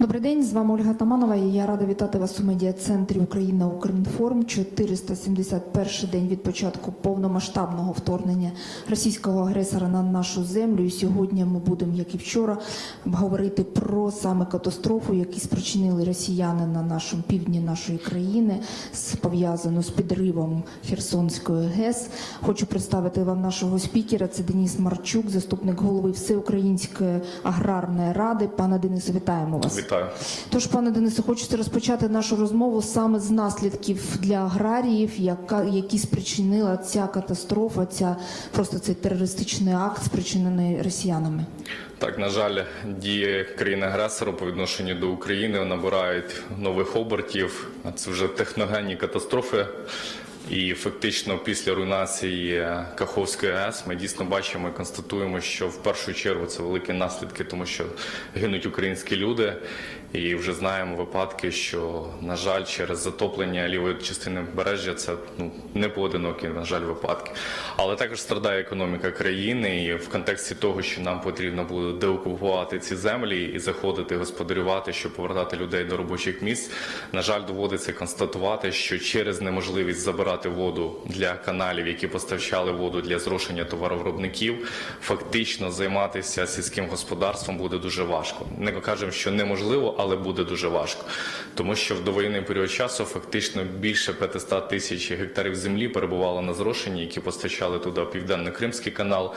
Добрий день, з вами Ольга Таманова. і Я рада вітати вас у медіа-центрі Україна Укрінформ. 471 день від початку повномасштабного вторгнення російського агресора на нашу землю. І сьогодні ми будемо, як і вчора, говорити про саме катастрофу, яку спричинили росіяни на нашому півдні нашої країни, пов'язану з підривом Херсонської ГЕС. Хочу представити вам нашого спікера. Це Деніс Марчук, заступник голови Всеукраїнської аграрної ради. Пане Денисе, вітаємо вас. Вітаю. Тож, пане Денисе, хочеться розпочати нашу розмову саме з наслідків для аграріїв, яка які спричинила ця катастрофа, ця просто цей терористичний акт, спричинений росіянами. Так, на жаль, дії країни-агресору по відношенню до України набирають нових обертів. Це вже техногенні катастрофи. І фактично після руйнації Каховської АЕС ми дійсно бачимо і констатуємо, що в першу чергу це великі наслідки, тому що гинуть українські люди. І вже знаємо випадки, що на жаль, через затоплення лівої частини бережжя це ну не поодинокі, на жаль, випадки. Але також страдає економіка країни, і в контексті того, що нам потрібно буде деокупувати ці землі і заходити господарювати, щоб повертати людей до робочих місць. На жаль, доводиться констатувати, що через неможливість забирати воду для каналів, які постачали воду для зрошення товаровиробників, фактично займатися сільським господарством буде дуже важко. Не кажемо, що неможливо, але буде дуже важко, тому що в довоєнний період часу фактично більше 500 тисяч гектарів землі перебувало на зрошенні, які постачали туди Південно-Кримський канал,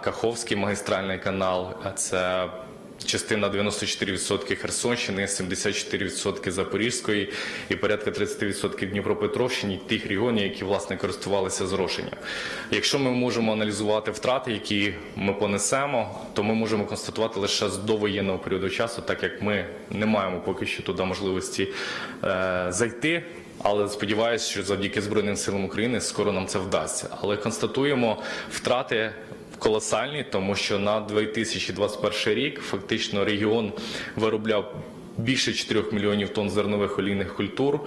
Каховський магістральний канал. Це Частина 94% Херсонщини, 74% Запорізької і порядка 30% Дніпропетровщини, тих регіонів, які власне користувалися зрошенням. Якщо ми можемо аналізувати втрати, які ми понесемо, то ми можемо констатувати лише з довоєнного періоду часу, так як ми не маємо поки що туди можливості е, зайти. Але сподіваюся, що завдяки Збройним силам України скоро нам це вдасться. Але констатуємо втрати колосальні, тому що на 2021 рік фактично регіон виробляв. Більше 4 мільйонів тонн зернових олійних культур.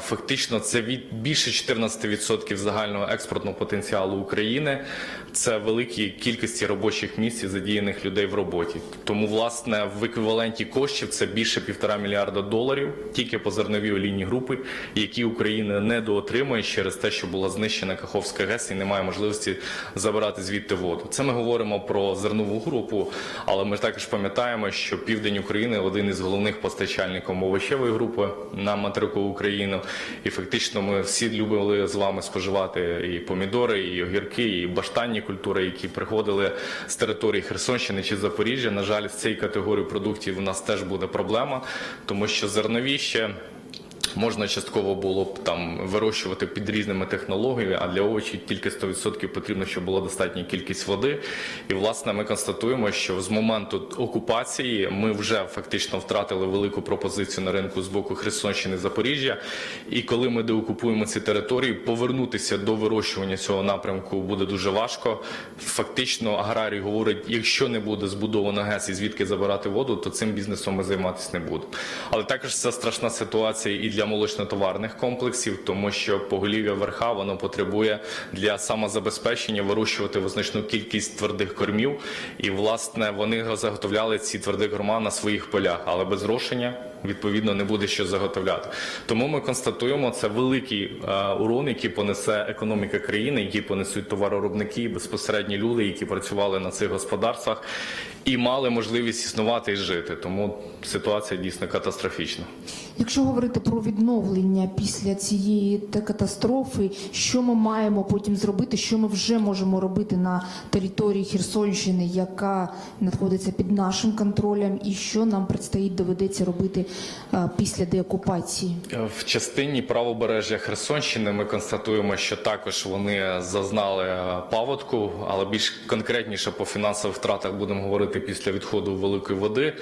Фактично, це від більше 14% загального експортного потенціалу України. Це великі кількості робочих місць і задіяних людей в роботі. Тому, власне, в еквіваленті коштів це більше півтора мільярда доларів тільки по зерновій олійній групи, які Україна недоотримує через те, що була знищена Каховська ГЕС і немає можливості забирати звідти воду. Це ми говоримо про зернову групу, але ми також пам'ятаємо, що південь України один із головних постачальників овочевої групи на материку Україну. І фактично ми всі любили з вами споживати і помідори, і огірки, і баштанні культури, які приходили з території Херсонщини чи Запоріжжя. На жаль, з цієї категорії продуктів у нас теж буде проблема, тому що зернові ще. Можна частково було б там вирощувати під різними технологіями, а для овочів тільки 100% потрібно, щоб була достатня кількість води. І власне ми констатуємо, що з моменту окупації ми вже фактично втратили велику пропозицію на ринку з боку Херсонщини Запоріжжя. І коли ми деокупуємо ці території, повернутися до вирощування цього напрямку буде дуже важко. Фактично, аграрій говорить, якщо не буде збудовано ГЕС і звідки забирати воду, то цим бізнесом ми займатися не будемо. Але також це страшна ситуація і для молочно-товарних комплексів, тому що поголів'я верха воно потребує для самозабезпечення вирощувати визначну кількість твердих кормів. І власне вони заготовляли ці тверді корма на своїх полях, але без зрошення відповідно не буде що заготовляти. Тому ми констатуємо це великий е, урон, який понесе економіка країни, який понесуть товароробники, безпосередні люди, які працювали на цих господарствах і мали можливість існувати і жити. Тому ситуація дійсно катастрофічна. Якщо говорити про відновлення після цієї катастрофи, що ми маємо потім зробити, що ми вже можемо робити на території Херсонщини, яка знаходиться під нашим контролем, і що нам предстоїть доведеться робити е, після деокупації? В частині правобережжя Херсонщини ми констатуємо, що також вони зазнали е, паводку, але більш конкретніше по фінансових втратах будемо говорити після відходу великої води.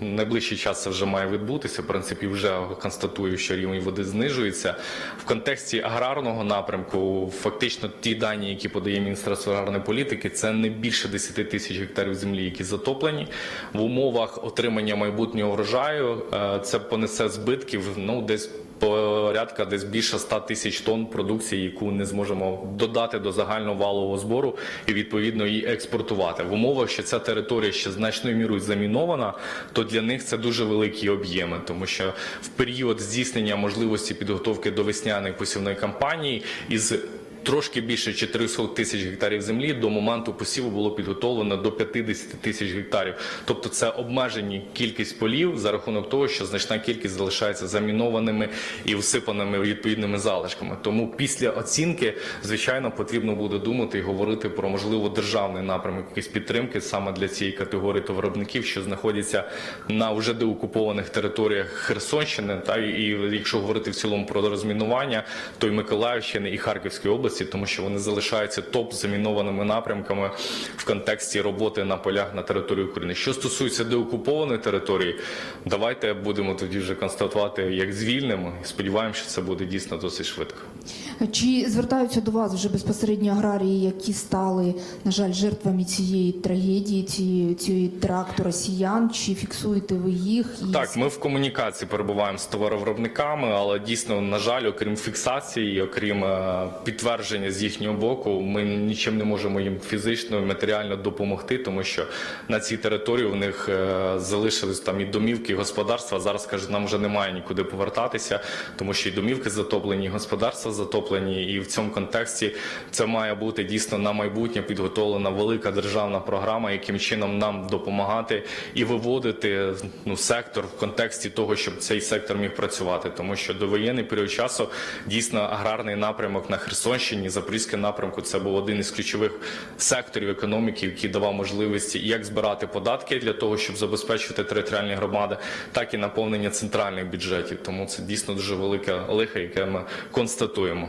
Найближчий час це вже має відбутися. В принципі, вже констатую, що рівень води знижується. В контексті аграрного напрямку, фактично, ті дані, які подає Міністерство аграрної політики, це не більше 10 тисяч гектарів землі, які затоплені. В умовах отримання майбутнього врожаю е, це понесе збитків ну десь порядка десь більше 100 тисяч тонн продукції, яку не зможемо додати до загального валового збору і відповідно її експортувати. В умовах, що ця територія ще значною мірою замінована, то для них це дуже великі об'єми, тому що в період здійснення можливості підготовки до весняної посівної кампанії із Трошки більше 400 тисяч гектарів землі до моменту посіву було підготовлено до 50 тисяч гектарів. Тобто це обмежені кількість полів за рахунок того, що значна кількість залишається замінованими і всипаними відповідними залишками. Тому після оцінки, звичайно, потрібно буде думати і говорити про можливо державний напрямок якісь підтримки саме для цієї категорії товаровиробників, що знаходяться на вже деокупованих територіях Херсонщини. Та і якщо говорити в цілому про розмінування, то і Миколаївщини і Харківської області, тому що вони залишаються топ замінованими напрямками в контексті роботи на полях на території України. Що стосується деокупованої території, давайте будемо тоді вже констатувати як звільнимо. І сподіваємося, що це буде дійсно досить швидко. Чи звертаються до вас вже безпосередньо аграрії, які стали, на жаль, жертвами цієї трагедії, цієї, цієї теракту росіян? Чи фіксуєте ви їх? І Так, ми в комунікації перебуваємо з товаровиробниками, але дійсно, на жаль, окрім фіксації, окрім е, підтвердження з їхнього боку, ми нічим не можемо їм фізично і матеріально допомогти, тому що на цій території у них е, залишились там і домівки, і господарства. Зараз кажуть, нам вже немає нікуди повертатися, тому що і домівки затоплені, і господарства затоплені, і в цьому контексті це має бути дійсно на майбутнє підготовлена велика державна програма, яким чином нам допомагати і виводити ну сектор в контексті того, щоб цей сектор міг працювати, тому що до воєнний період часу дійсно аграрний напрямок на Херсонщині, Запорізький напрямку це був один із ключових секторів економіки, який давав можливості як збирати податки для того, щоб забезпечувати територіальні громади, так і наповнення центральних бюджетів. Тому це дійсно дуже велике лихо, яке ми констатуємо.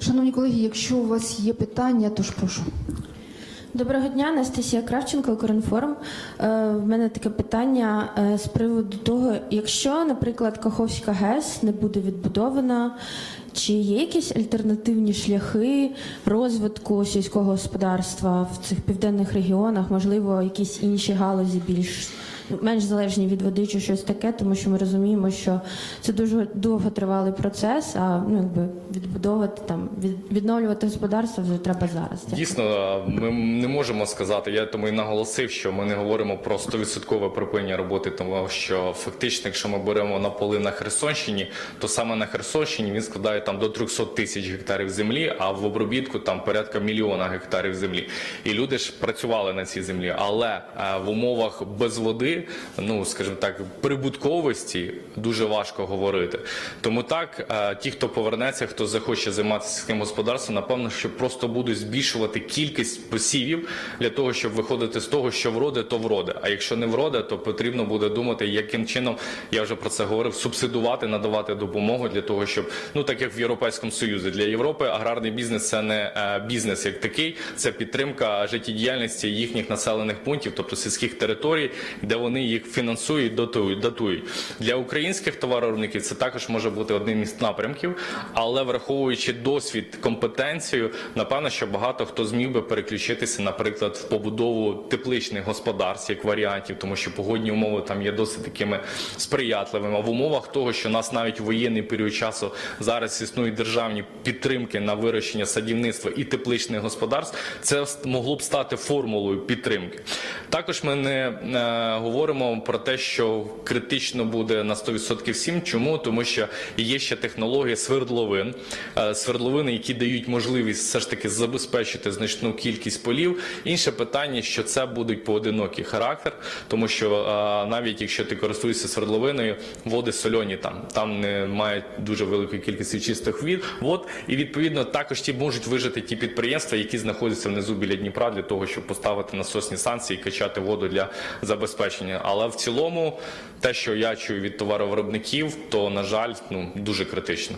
Шановні колеги, якщо у вас є питання, то ж прошу. Доброго дня, Анастасія Кравченко, Укрінформ. Е, В мене таке питання е, з приводу того, якщо, наприклад, Каховська ГЕС не буде відбудована, чи є якісь альтернативні шляхи розвитку сільського господарства в цих південних регіонах, можливо, якісь інші галузі більш менш залежні від води чи щось таке, тому що ми розуміємо, що це дуже довготривалий процес, а ну якби відбудовувати там від, відновлювати господарство вже треба зараз. Дійсно, ми не можемо сказати. Я тому і наголосив, що ми не говоримо про 100% припинення роботи, тому що фактично, якщо ми беремо на поли на Херсонщині, то саме на Херсонщині він складає там до 300 тисяч гектарів землі, а в обробітку там порядка мільйона гектарів землі. І люди ж працювали на цій землі, але е, в умовах без води, ну скажімо так, прибутковості дуже важко говорити. Тому так, е, ті, хто повернеться, хто захоче займатися сільським господарством, напевно, що просто будуть збільшувати кількість посівів для того, щоб виходити з того, що вроде, то вроде. А якщо не вроде, то потрібно буде думати, яким чином я вже про це говорив, субсидувати, надавати допомогу для того, щоб ну так як в Європейському Союзі для Європи аграрний бізнес це не е, бізнес як такий, це підтримка життєдіяльності їхніх населених пунктів, тобто сільських територій, де вони їх фінансують, датують. Для українських товаровиробників це також може бути одним із напрямків, але враховуючи досвід, компетенцію, напевно, що багато хто зміг би переключитися, наприклад, в побудову тепличних господарств як варіантів, тому що погодні умови там є досить такими сприятливими. А в умовах того, що нас навіть воєнний період часу зараз існують державні підтримки на вирощення садівництва і тепличних господарств, це могло б стати формулою підтримки. Також ми не е, говоримо про те, що критично буде на 100% всім. Чому? Тому що є ще технологія свердловин, е, свердловини, які дають можливість все ж таки забезпечити значну кількість полів. Інше питання, що це будуть поодинокий характер, тому що е, навіть якщо ти користуєшся свердловиною, води сольоні там, там немає дуже великої кількості чистих вод, і відповідно також ті можуть вижити ті підприємства, які знаходяться внизу біля Дніпра, для того, щоб поставити насосні станції і качати воду для забезпечення. Але в цілому, те, що я чую від товаровиробників, то на жаль, ну дуже критично.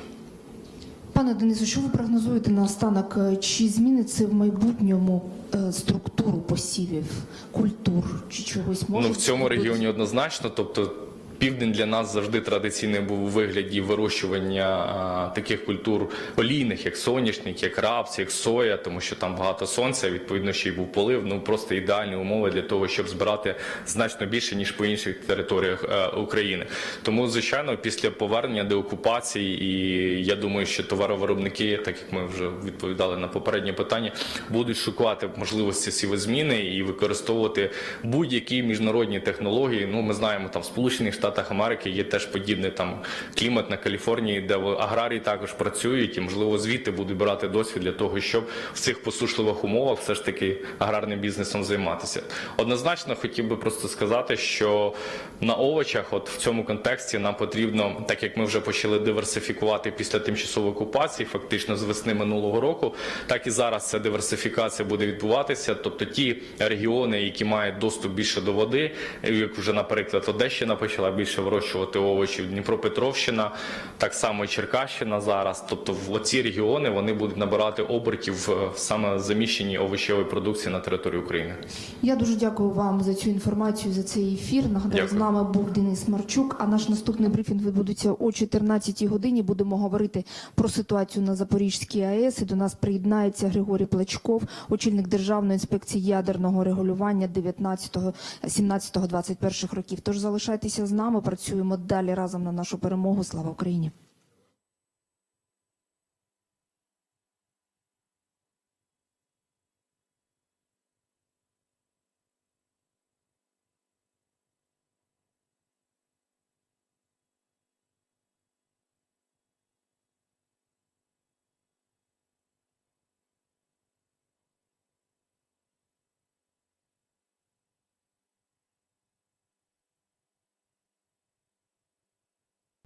Пане Денису, що ви прогнозуєте на останок? Е, Чи зміниться в майбутньому е, структуру посівів, культур чи чогось може? Ну в цьому регіоні однозначно, тобто. Південь для нас завжди традиційний був у вигляді вирощування таких культур олійних, як соняшник, як рапс, як соя, тому що там багато сонця, відповідно, ще й був полив. Ну просто ідеальні умови для того, щоб збирати значно більше ніж по інших територіях е, України. Тому, звичайно, після повернення деокупації, і я думаю, що товаровиробники, так як ми вже відповідали на попереднє питання, будуть шукати можливості сівозміни і використовувати будь-які міжнародні технології. Ну, ми знаємо, там Сполучених Штатах Америки є теж подібний там клімат на Каліфорнії, де аграрії також працюють, і можливо звідти будуть брати досвід для того, щоб в цих посушливих умовах все ж таки аграрним бізнесом займатися. Однозначно, хотів би просто сказати, що на овочах, от в цьому контексті, нам потрібно, так як ми вже почали диверсифікувати після тимчасової окупації, фактично з весни минулого року, так і зараз ця диверсифікація буде відбуватися. Тобто ті регіони, які мають доступ більше до води, як вже, наприклад, Одещина почала більше вирощувати овочів, Дніпропетровщина, так само і Черкащина зараз. Тобто, в оці регіони вони будуть набирати обертів е, саме заміщенні овочевої продукції на території України. Я дуже дякую вам за цю інформацію, за цей ефір. Нагадаю, Дякую. з нами був Денис Марчук. А наш наступний брифінг відбудеться о 14 годині. Будемо говорити про ситуацію на Запорізькій АЕС. І до нас приєднається Григорій Плачков, очільник Державної інспекції ядерного регулювання 19, 17, 21 років. Тож залишайтеся з нами. Працюємо далі разом на нашу перемогу. Слава Україні!